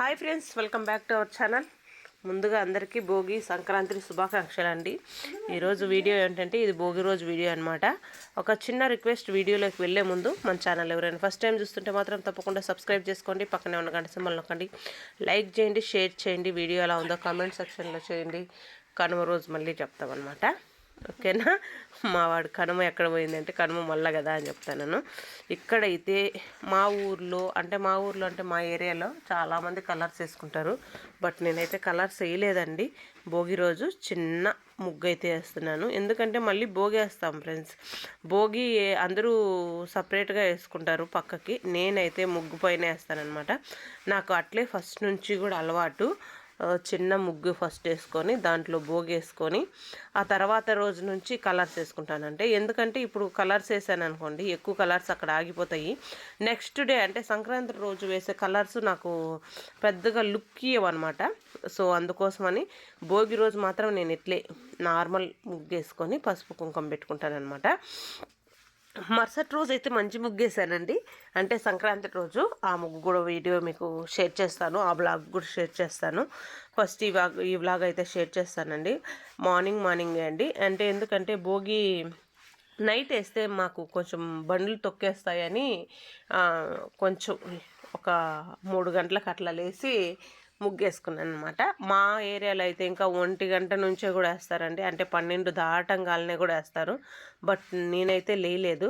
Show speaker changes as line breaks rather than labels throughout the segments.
Hi friends welcome back to our channel. ముందుగా అందరికీ భోగి సంక్రాంతి శుభాకాంక్షలు అండి ఈరోజు వీడియో ఏంటంటే ఇది భోగి రోజు వీడియో అనమాట ఒక చిన్న రిక్వెస్ట్ వీడియోలోకి వెళ్ళే ముందు మన ఛానల్ ఎవరైనా ఫస్ట్ టైం చూస్తుంటే మాత్రం తప్పకుండా సబ్స్క్రైబ్ చేసుకోండి. పక్కనే ఉన్న గంట సింబల్ నొక్కండి. లైక్ చేయండి షేర్ చేయండి. వీడియో ఎలా ఉందో కామెంట్ సెక్షన్లో చేయండి. కనుమ రోజు మళ్ళీ చెప్తామన్నమాట. ఓకేనా? మా వాడు కనుమ ఎక్కడ పోయిందంటే కనుమ మళ్ళా కదా అని చెప్తాను అయితే మా ఊర్లో అంటే మా ఊర్లో అంటే మా ఏరియాలో చాలామంది కలర్స్ వేసుకుంటారు. బట్ నేనైతే కలర్స్ వేయలేదండి. భోగి రోజు చిన్న ముగ్గు అయితే వేస్తున్నాను. ఎందుకంటే మళ్ళీ భోగి వేస్తాం ఫ్రెండ్స్. భోగి అందరూ సపరేట్గా వేసుకుంటారు పక్కకి. నేనైతే ముగ్గు పైన వేస్తానమాట నాకు అట్లే ఫస్ట్ నుంచి కూడా అలవాటు. చిన్న ముగ్గు ఫస్ట్ వేసుకొని దాంట్లో భోగి వేసుకొని ఆ తర్వాత రోజు నుంచి కలర్స్ వేసుకుంటానంటే ఎందుకంటే ఇప్పుడు కలర్స్ వేసాను అనుకోండి ఎక్కువ కలర్స్ అక్కడ ఆగిపోతాయి. నెక్స్ట్ డే అంటే సంక్రాంతి రోజు వేసే కలర్స్ నాకు పెద్దగా లుక్ ఇవ్వనమాట. సో అందుకోసమని భోగి రోజు మాత్రం నేను ఇట్లే నార్మల్ ముగ్గు వేసుకొని పసుపు కుంకుమ పెట్టుకుంటాను అనమాట మరుసటి రోజు అయితే మంచి ముగ్గేసానండి. అంటే సంక్రాంతి రోజు ఆ ముగ్గు కూడా వీడియో మీకు షేర్ చేస్తాను. ఆ బ్లాగ్ కూడా షేర్ చేస్తాను. ఫస్ట్ ఈ బ్లాగ్ ఈ బ్లాగ్ అయితే షేర్ చేస్తానండి. మార్నింగ్ మార్నింగ్ అండి. అంటే ఎందుకంటే భోగి నైట్ వేస్తే మాకు కొంచెం బండ్లు తొక్కేస్తాయని కొంచెం ఒక మూడు గంటలకు అట్లా లేచి ముగ్గేసుకున్నాను అనమాట మా ఏరియాలో అయితే ఇంకా ఒంటి గంట నుంచే కూడా వేస్తారండి. అంటే పన్నెండు దాటంగానే కూడా వేస్తారు. బట్ నేనైతే లేలేదు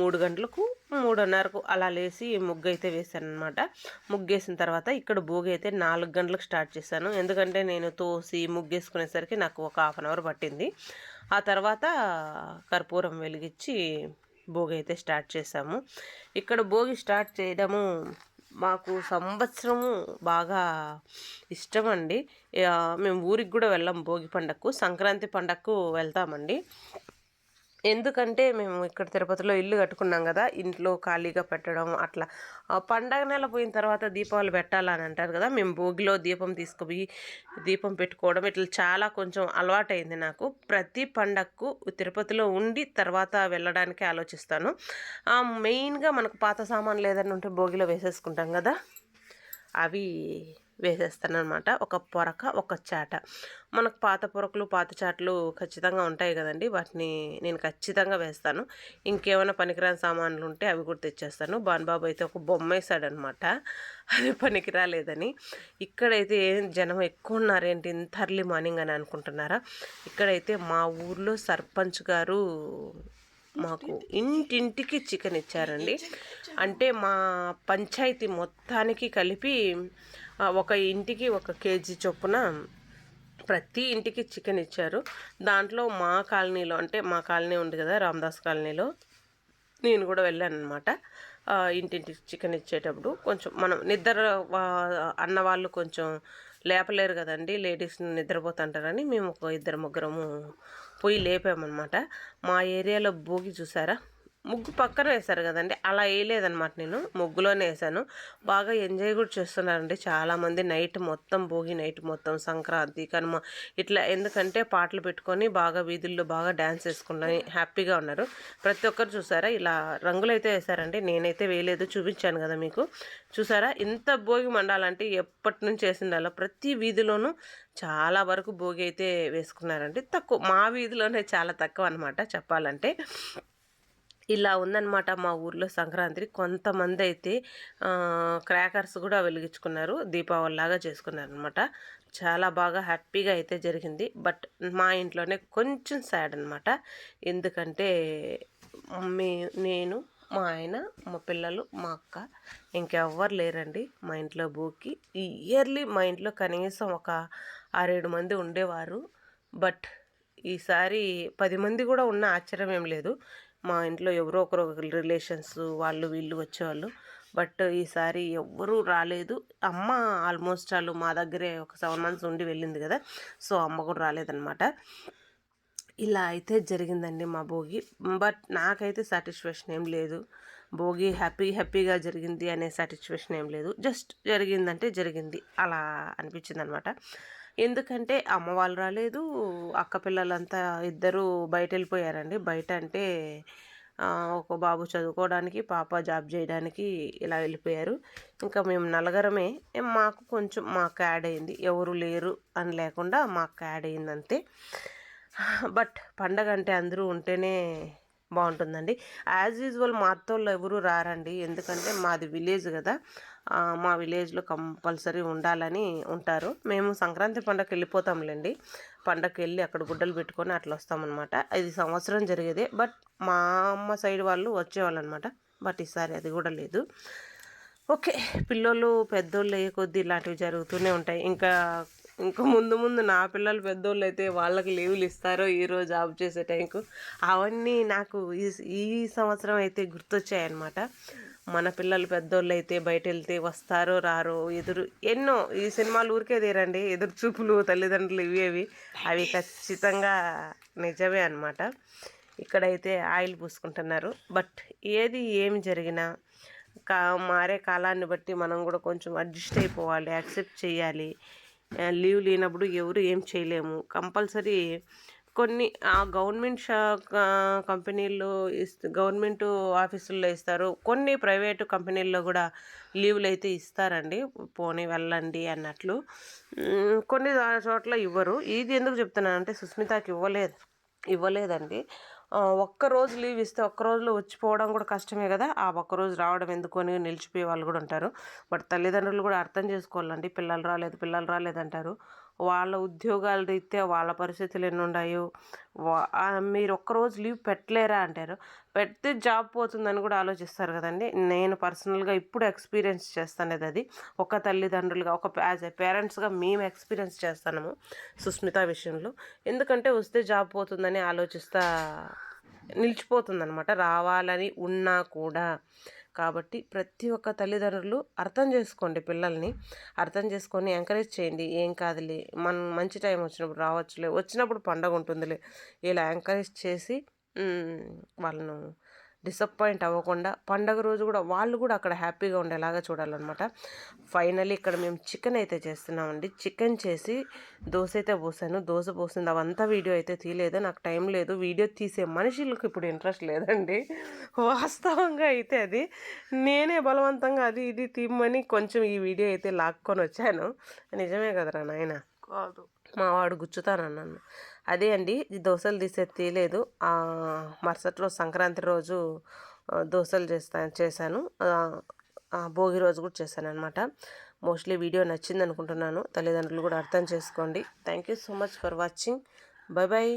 మూడు గంటలకు మూడున్నరకు అలా లేచి ముగ్గు అయితే వేసాను అనమాట ముగ్గేసిన తర్వాత ఇక్కడ భోగి అయితే నాలుగు గంటలకు స్టార్ట్ చేశాను. ఎందుకంటే నేను తోసి ముగ్గేసుకునేసరికి నాకు ఒక హాఫ్ అన్ అవర్ పట్టింది. ఆ తర్వాత కర్పూరం వెలిగించి భోగి అయితే స్టార్ట్ చేసాము ఇక్కడ భోగి స్టార్ట్ చేయడము మాకు సంవత్సరము బాగా ఇష్టం అండి మేము ఊరికి కూడా వెళ్ళాం భోగి పండగకు సంక్రాంతి పండగకు వెళ్తామండి. ఎందుకంటే మేము ఇక్కడ తిరుపతిలో ఇల్లు కట్టుకున్నాం కదా ఇంట్లో ఖాళీగా పెట్టడం అట్లా. ఆ పండగ నెల పోయిన తర్వాత దీపావళి పెట్టాలని అంటారు కదా మేము భోగిలో దీపం తీసుకుపోయి దీపం పెట్టుకోవడం ఇట్లా చాలా కొంచెం అలవాటైంది నాకు. ప్రతి పండగకు తిరుపతిలో ఉండి తర్వాత వెళ్ళడానికి ఆలోచిస్తాను. మెయిన్గా మనకు పాత సామాన్లు ఏదైనా ఉంటే భోగిలో వేసేసుకుంటాం కదా అవి వేసేస్తాను అనమాట ఒక పొరక ఒక చాట. మనకు పాత పొరకలు పాత చాటలు ఖచ్చితంగా ఉంటాయి కదండి. వాటిని నేను ఖచ్చితంగా వేస్తాను. ఇంకేమైనా పనికిరాని సామాన్లు ఉంటే అవి కూడా తెచ్చేస్తాను. బాన్బాబు అయితే ఒక బొమ్మ వేసాడనమాట అది పనికి రాలేదని ఇక్కడైతే ఏం జనం ఎక్కువ ఉన్నారేంటి? ఇంత అర్లీ మార్నింగ్ అని అనుకుంటున్నారా? ఇక్కడైతే మా ఊర్లో సర్పంచ్ గారు మాకు ఇంటింటికి చికెన్ ఇచ్చారండి. అంటే మా పంచాయతీ మొత్తానికి కలిపి ఒక ఇంటికి ఒక కేజీ చొప్పున ప్రతి ఇంటికి చికెన్ ఇచ్చారు. దాంట్లో మా కాలనీలో అంటే మా కాలనీ ఉంది కదా రామదాస్ కాలనీలో నేను కూడా వెళ్ళాను అనమాట ఇంటింటికి చికెన్ ఇచ్చేటప్పుడు కొంచెం మనం నిద్ర అన్న వాళ్ళు కొంచెం లేపలేరు కదండి లేడీస్ నిద్రపోతుంటారని మేము ఒక ఇద్దరు ముగ్గురము పోయి లేపామన్నమాట. మా ఏరియాలో భోగి చూసారా? ముగ్గు పక్కన వేశారు కదండి. అలా వేయలేదనమాట నేను. ముగ్గులోనే వేసాను బాగా ఎంజాయ్ కూడా చేస్తున్నారండి చాలామంది. నైట్ మొత్తం భోగి నైట్ మొత్తం సంక్రాంతి కనుమ ఇట్లా ఎందుకంటే పాటలు పెట్టుకొని బాగా వీధుల్లో బాగా డ్యాన్స్ వేసుకుని హ్యాపీగా ఉన్నారు. ప్రతి ఒక్కరు చూసారా? ఇలా రంగులు అయితే వేశారండి. నేనైతే వేయలేదు చూపించాను కదా మీకు. చూసారా? ఇంత భోగి మండాలంటే ఎప్పటి నుంచి వేసిండాలో ప్రతి వీధిలోనూ చాలా వరకు భోగి అయితే వేసుకున్నారండి. తక్కువ మా వీధిలోనే చాలా తక్కువ అనమాట చెప్పాలంటే. ఇలా ఉందన్నమాట మా ఊర్లో సంక్రాంతి కొంతమంది అయితే క్రాకర్స్ కూడా వెలిగించుకున్నారు. దీపావళి లాగా చేసుకున్నారు అనమాట చాలా బాగా హ్యాపీగా అయితే జరిగింది. బట్ మా ఇంట్లోనే కొంచెం సాడ్ అనమాట ఎందుకంటే మీ నేను మా ఆయన మా పిల్లలు మా అక్క ఇంకెవ్వరు లేరండి మా ఇంట్లో బూకి ఇయర్లీ మా ఇంట్లో కనీసం ఒక ఆరేడు మంది ఉండేవారు. బట్ ఈసారి పది మంది కూడా ఉన్న ఆశ్చర్యం ఏం లేదు. మా ఇంట్లో ఎవరో ఒకరు రిలేషన్స్ వాళ్ళు వీళ్ళు వచ్చేవాళ్ళు. బట్ ఈసారి ఎవ్వరూ రాలేదు. అమ్మ ఆల్మోస్ట్ వాళ్ళు మా దగ్గరే ఒక సెవెన్ మంత్స్ ఉండి వెళ్ళింది కదా. సో అమ్మ కూడా రాలేదన్నమాట. ఇలా అయితే జరిగిందండి మా భోగి. బట్ నాకైతే సాటిస్ఫాక్షన్ ఏం లేదు. భోగి హ్యాపీ హ్యాపీగా జరిగింది అనే సాటిస్ఫాక్షన్ ఏం లేదు. జస్ట్ జరిగిందంటే జరిగింది. అలా అనిపించింది అనమాట ఎందుకంటే అమ్మ వాళ్ళు రాలేదు అక్క పిల్లలంతా ఇద్దరు బయట వెళ్ళిపోయారండి బయట అంటే ఒక బాబు చదువుకోవడానికి పాప జాబ్ చేయడానికి ఇలా వెళ్ళిపోయారు. ఇంకా మేము నలగరమే. మాకు కొంచెం మాకు యాడ్ అయింది. ఎవరు లేరు అని లేకుండా మాకు యాడ్ అయింది అంతే బట్ పండగ అంటే అందరూ ఉంటేనే బాగుంటుందండి. యాజ్ యూజువల్ మా అత్తోళ్ళు ఎవరు రారండి. ఎందుకంటే మాది విలేజ్ కదా. మా విలేజ్లో కంపల్సరీ ఉండాలని ఉంటారు. మేము సంక్రాంతి పండగకి వెళ్ళిపోతాంలేండి. పండగకి వెళ్ళి అక్కడ గుడ్డలు పెట్టుకొని అట్లా వస్తామన్నమాట. ఇది సంవత్సరం జరిగేదే. బట్ మా అమ్మ సైడ్ వాళ్ళు వచ్చేవాళ్ళు అనమాట బట్ ఈసారి అది కూడా లేదు. ఓకే పిల్లోళ్ళు పెద్దోళ్ళు అయ్యే కొద్దీ ఇలాంటివి జరుగుతూనే ఉంటాయి. ఇంకా ఇంకా ముందు ముందు నా పిల్లలు పెద్దోళ్ళు అయితే వాళ్ళకి లీవులు ఇస్తారో ఈరోజు జాబ్ చేసే టైంకు. అవన్నీ నాకు ఈ ఈ సంవత్సరం అయితే గుర్తొచ్చాయన్నమాట. మన పిల్లలు పెద్దోళ్ళు అయితే బయట వెళ్తే వస్తారో రారో ఎదురు ఎన్నో ఈ సినిమాలు ఊరికే తీరండి. ఎదురు చూపులు తల్లిదండ్రులు ఇవి అవి. అవి ఖచ్చితంగా నిజమే అనమాట ఇక్కడైతే ఆయిల్ పూసుకుంటున్నారు. బట్ ఏది ఏమి జరిగినా కా మారే కాలాన్ని బట్టి మనం కూడా కొంచెం అడ్జస్ట్ అయిపోవాలి యాక్సెప్ట్ చేయాలి. లీవ్ లేనప్పుడు ఎవరు ఏం చేయలేము. కంపల్సరీ కొన్ని ఆ గవర్నమెంట్ షా కంపెనీల్లో ఇస్తూ గవర్నమెంట్ ఆఫీసుల్లో ఇస్తారు. కొన్ని ప్రైవేటు కంపెనీల్లో కూడా లీవులు అయితే ఇస్తారండి. పోనీ వెళ్ళండి అన్నట్లు. కొన్ని చోట్ల ఇవ్వరు. ఇది ఎందుకు చెప్తున్నానంటే సుస్మితకి ఇవ్వలేదు. ఇవ్వలేదండి. ఒక్క రోజు లీవ్ ఇస్తే ఒక్క రోజులో వచ్చిపోవడం కూడా కష్టమే కదా. ఆ ఒక్క రోజు రావడం ఎందుకు అని నిలిచిపోయే వాళ్ళు కూడా ఉంటారు. బట్ తల్లిదండ్రులు కూడా అర్థం చేసుకోవాలండి. పిల్లలు రాలేదు పిల్లలు రాలేదు అంటారు వాళ్ళ ఉద్యోగాల రీత్యా వాళ్ళ పరిస్థితులు ఎన్ని ఉన్నాయో వా- మీరు ఒక్క రోజు లీవ్ పెట్టలేరా అంటారు. పెడితే జాబ్ పోతుందని కూడా ఆలోచిస్తారు కదండి. నేను పర్సనల్గా ఇప్పుడు ఎక్స్పీరియన్స్ చేస్తానేది అది. ఒక తల్లిదండ్రులుగా ఒక యాజ్ ఎ పేరెంట్స్గా మేము ఎక్స్పీరియన్స్ చేస్తాము సుస్మిత విషయంలో. ఎందుకంటే వస్తే జాబ్ పోతుందని ఆలోచిస్తా నిలిచిపోతుందనమాట రావాలని ఉన్నా కూడా. కాబట్టి ప్రతి ఒక్క తల్లిదండ్రులు అర్థం చేసుకోండి పిల్లల్ని. అర్థం చేసుకొని ఎంకరేజ్ చేయండి. ఏం కాదులే మనం మంచి టైం వచ్చినప్పుడు రావచ్చులే వచ్చినప్పుడు పండగ ఉంటుందిలే ఇలా ఎంకరేజ్ చేసి వాళ్ళను డిసప్పాయింట్ అవ్వకుండా పండగ రోజు కూడా వాళ్ళు కూడా అక్కడ హ్యాపీగా ఉండేలాగా చూడాలన్నమాట. ఫైనల్లీ ఇక్కడ మేము చికెన్ అయితే చేస్తున్నామండి. చికెన్ చేసి దోశ అయితే పోసాను. దోశ పోసింది. అవంతా వీడియో అయితే తీయలేదు. నాకు టైం లేదు. వీడియో తీసే మనుషులకు ఇప్పుడు ఇంట్రెస్ట్ లేదండి. వాస్తవంగా అయితే అది. నేనే బలవంతంగా అది ఇది తీయమని కొంచెం ఈ వీడియో అయితే లాక్కొని వచ్చాను. నిజమే కదరా నాయన?
కాదు.
మా వాడు గుచ్చుతానన్నాను అదే అండి. ఈ దోశలు తీసే తీయలేదు. మరుసటి రోజు సంక్రాంతి రోజు దోశలు చేస్తా చేశాను. భోగి రోజు కూడా చేశాను అనమాట మోస్ట్లీ వీడియో నచ్చింది అనుకుంటున్నాను తల్లిదండ్రులు కూడా అర్థం చేసుకోండి. Thank you so much for watching bye bye